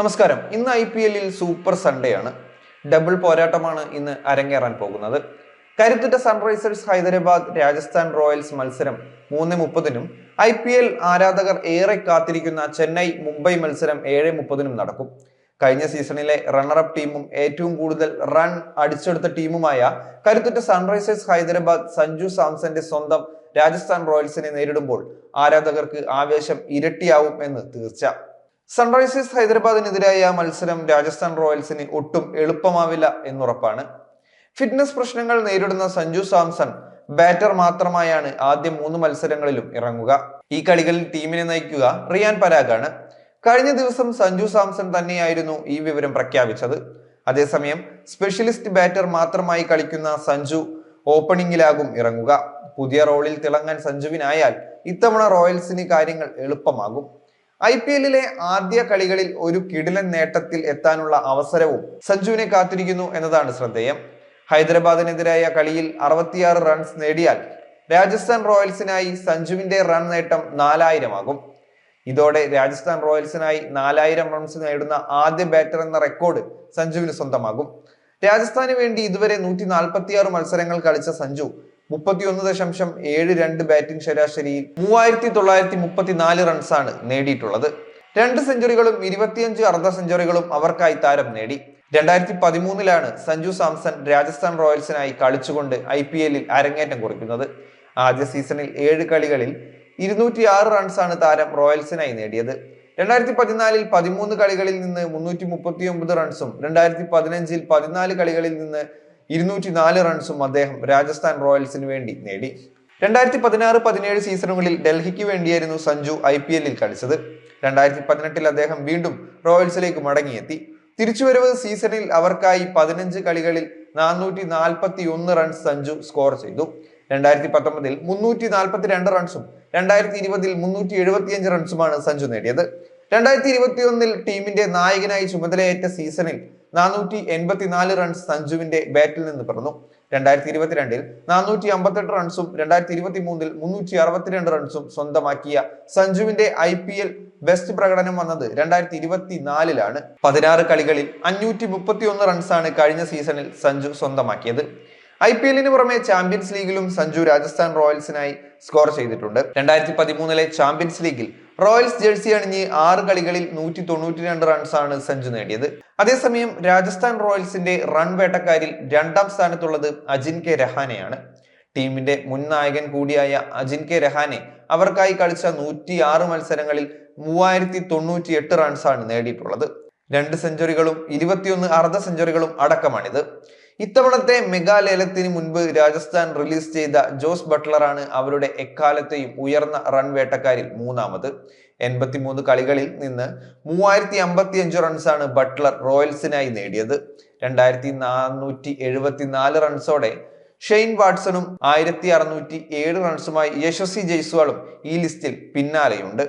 നമസ്കാരം. ഇന്ന് I P എല്ലിൽ സൂപ്പർ സൺഡേ ആണ്. ഡബിൾ പോരാട്ടമാണ് ഇന്ന് അരങ്ങേറാൻ പോകുന്നത്. കരുത്തുറ്റ സൺറൈസേഴ്സ് ഹൈദരാബാദ് രാജസ്ഥാൻ റോയൽസ് മത്സരം മൂന്ന് മുപ്പതിനും ഐ പി എൽ ആരാധകർ ഏറെ കാത്തിരിക്കുന്ന ചെന്നൈ മുംബൈ മത്സരം ഏഴ് മുപ്പതിനും നടക്കും. കഴിഞ്ഞ സീസണിലെ റണ്ണറപ്പ് ടീമും ഏറ്റവും കൂടുതൽ റൺ അടിച്ചെടുത്ത ടീമുമായ കരുത്തുറ്റ സൺറൈസേഴ്സ് ഹൈദരാബാദ് സഞ്ജു സാംസന്റെ സ്വന്തം രാജസ്ഥാൻ റോയൽസിനെ നേരിടുമ്പോൾ ആരാധകർക്ക് ആവേശം ഇരട്ടിയാവും എന്ന് തീർച്ച. സൺറൈസേഴ്സ് ഹൈദരാബാദിനെതിരായ മത്സരം രാജസ്ഥാൻ റോയൽസിന് ഒട്ടും എളുപ്പമാവില്ല എന്നുറപ്പാണ്. ഫിറ്റ്നസ് പ്രശ്നങ്ങൾ നേരിടുന്ന സഞ്ജു സാംസൺ ബാറ്റർ മാത്രമായാണ് ആദ്യ മൂന്ന് മത്സരങ്ങളിലും ഇറങ്ങുക. ഈ കളികളിൽ ടീമിനെ നയിക്കുക റിയാൻ പരാഗാണ്. കഴിഞ്ഞ ദിവസം സഞ്ജു സാംസൺ തന്നെയായിരുന്നു ഈ വിവരം പ്രഖ്യാപിച്ചത്. അതേസമയം സ്പെഷ്യലിസ്റ്റ് ബാറ്റർ മാത്രമായി കളിക്കുന്ന സഞ്ജു ഓപ്പണിംഗിലാകും ഇറങ്ങുക. പുതിയ റോളിൽ തിളങ്ങാൻ സഞ്ജുവിനായാൽ ഇത്തവണ റോയൽസിന് കാര്യങ്ങൾ എളുപ്പമാകും. ഐ പി എല്ലിലെ ആദ്യ കളികളിൽ ഒരു കിടിലൻ നേട്ടത്തിൽ എത്താനുള്ള അവസരവും സഞ്ജുവിനെ കാത്തിരിക്കുന്നു എന്നതാണ് ശ്രദ്ധേയം. ഹൈദരാബാദിനെതിരായ കളിയിൽ അറുപത്തിയാറ് റൺസ് നേടിയാൽ രാജസ്ഥാൻ റോയൽസിനായി സഞ്ജുവിന്റെ റൺ നേട്ടം നാലായിരമാകും. ഇതോടെ രാജസ്ഥാൻ റോയൽസിനായി നാലായിരം റൺസ് നേടുന്ന ആദ്യ ബാറ്റർ എന്ന റെക്കോർഡ് സഞ്ജുവിന് സ്വന്തമാകും. രാജസ്ഥാന് വേണ്ടി ഇതുവരെ നൂറ്റി നാൽപ്പത്തിയാറ് മത്സരങ്ങൾ കളിച്ച സഞ്ജു മുപ്പത്തിയൊന്ന് ദശാംശം ഏഴ് രണ്ട് ബാറ്റിംഗ് ശരാശരിയിൽ മൂവായിരത്തി തൊള്ളായിരത്തി മുപ്പത്തിനാല് റൺസാണ് നേടിയിട്ടുള്ളത്. രണ്ട് സെഞ്ചുറികളും ഇരുപത്തിയഞ്ച് അർദ്ധ സെഞ്ചുറികളും അവർക്കായി താരം നേടി. രണ്ടായിരത്തി പതിമൂന്നിലാണ് സഞ്ജു സാംസൺ രാജസ്ഥാൻ റോയൽസിനായി കളിച്ചുകൊണ്ട് ഐ പി എല്ലിൽ അരങ്ങേറ്റം കുറിക്കുന്നത്. ആദ്യ സീസണിൽ ഏഴ് കളികളിൽ ഇരുന്നൂറ്റി ആറ് റൺസാണ് താരം റോയൽസിനായി നേടിയത്. രണ്ടായിരത്തി പതിനാലിൽ പതിമൂന്ന് കളികളിൽ നിന്ന് മുന്നൂറ്റി മുപ്പത്തി ഒമ്പത് റൺസും രണ്ടായിരത്തി പതിനഞ്ചിൽ പതിനാല് കളികളിൽ നിന്ന് ഇരുന്നൂറ്റി നാല് റൺസും അദ്ദേഹം രാജസ്ഥാൻ റോയൽസിന് വേണ്ടി നേടി. രണ്ടായിരത്തി പതിനാറ് പതിനേഴ് സീസണുകളിൽ ഡൽഹിക്ക് വേണ്ടിയായിരുന്നു സഞ്ജു ഐ പി എല്ലിൽ കളിച്ചത്. രണ്ടായിരത്തി പതിനെട്ടിൽ അദ്ദേഹം വീണ്ടും റോയൽസിലേക്ക് മടങ്ങിയെത്തി. തിരിച്ചുവരവ് സീസണിൽ അവർക്കായി പതിനഞ്ച് കളികളിൽ നാനൂറ്റി നാൽപ്പത്തി ഒന്ന് റൺസ് സഞ്ജു സ്കോർ ചെയ്തു. രണ്ടായിരത്തി പത്തൊമ്പതിൽ മുന്നൂറ്റി നാൽപ്പത്തി രണ്ട് റൺസും രണ്ടായിരത്തി ഇരുപതിൽ മുന്നൂറ്റി എഴുപത്തിയഞ്ച് റൺസുമാണ് സഞ്ജു നേടിയത്. രണ്ടായിരത്തി ഇരുപത്തി ഒന്നിൽ ടീമിന്റെ നായകനായി ചുമതലയേറ്റ സീസണിൽ നാനൂറ്റി എൺപത്തിനാല് റൺസ് സഞ്ജുവിന്റെ ബാറ്റിൽ നിന്ന് പിറന്നു. രണ്ടായിരത്തി ഇരുപത്തിരണ്ടിൽ നാനൂറ്റി അമ്പത്തെട്ട് റൺസും രണ്ടായിരത്തി ഇരുപത്തി മൂന്നിൽ മുന്നൂറ്റി അറുപത്തിരണ്ട് റൺസും സ്വന്തമാക്കിയ സഞ്ജുവിന്റെ ഐ പി എൽ ബെസ്റ്റ് പ്രകടനം വന്നത് രണ്ടായിരത്തി ഇരുപത്തിനാലിലാണ് പതിനാറ് കളികളിൽ അഞ്ഞൂറ്റി മുപ്പത്തി ഒന്ന് റൺസാണ് കഴിഞ്ഞ സീസണിൽ സഞ്ജു സ്വന്തമാക്കിയത്. ഐ പി എല്ലിന് പുറമെ ചാമ്പ്യൻസ് ലീഗിലും സഞ്ജു രാജസ്ഥാൻ റോയൽസിനായി സ്കോർ ചെയ്തിട്ടുണ്ട്. രണ്ടായിരത്തി പതിമൂന്നിലെ ചാമ്പ്യൻസ് ലീഗിൽ റോയൽസ് ജേഴ്സി അണിഞ്ഞ് ആറ് കളികളിൽ നൂറ്റി തൊണ്ണൂറ്റി രണ്ട് റൺസാണ് സഞ്ജു നേടിയത്. അതേസമയം രാജസ്ഥാൻ റോയൽസിന്റെ റൺ വേട്ടക്കാരിൽ രണ്ടാം സ്ഥാനത്തുള്ളത് അജിൻ കെ രഹാനെയാണ്. ടീമിന്റെ മുൻ നായകൻ കൂടിയായ അജിൻ കെ രഹാനെ അവർക്കായി കളിച്ച നൂറ്റി ആറ് മത്സരങ്ങളിൽ മൂവായിരത്തി തൊണ്ണൂറ്റി എട്ട് റൺസാണ് നേടിയിട്ടുള്ളത്. രണ്ട് സെഞ്ചുറികളും ഇരുപത്തിയൊന്ന് അർദ്ധ സെഞ്ചുറികളും അടക്കമാണിത്. ഇത്തവണത്തെ മെഗാ ലേലത്തിന് മുൻപ് രാജസ്ഥാൻ റിലീസ് ചെയ്ത ജോസ് ബട്ട്ലറാണ് അവരുടെ എക്കാലത്തെയും ഉയർന്ന റൺ വേട്ടക്കാരിൽ മൂന്നാമത്. എൺപത്തിമൂന്ന് കളികളിൽ നിന്ന് മൂവായിരത്തി അമ്പത്തി അഞ്ച് റൺസാണ് ബട്ട്ലർ റോയൽസിനായി നേടിയത്. രണ്ടായിരത്തി നാനൂറ്റി എഴുപത്തി നാല് റൺസോടെ ഷെയ്ൻ വാട്സണും ആയിരത്തി അറുന്നൂറ്റി ഏഴ് റൺസുമായി യശസ്വി ജയ്സ്വാളും ഈ ലിസ്റ്റിൽ പിന്നാലെയുണ്ട്.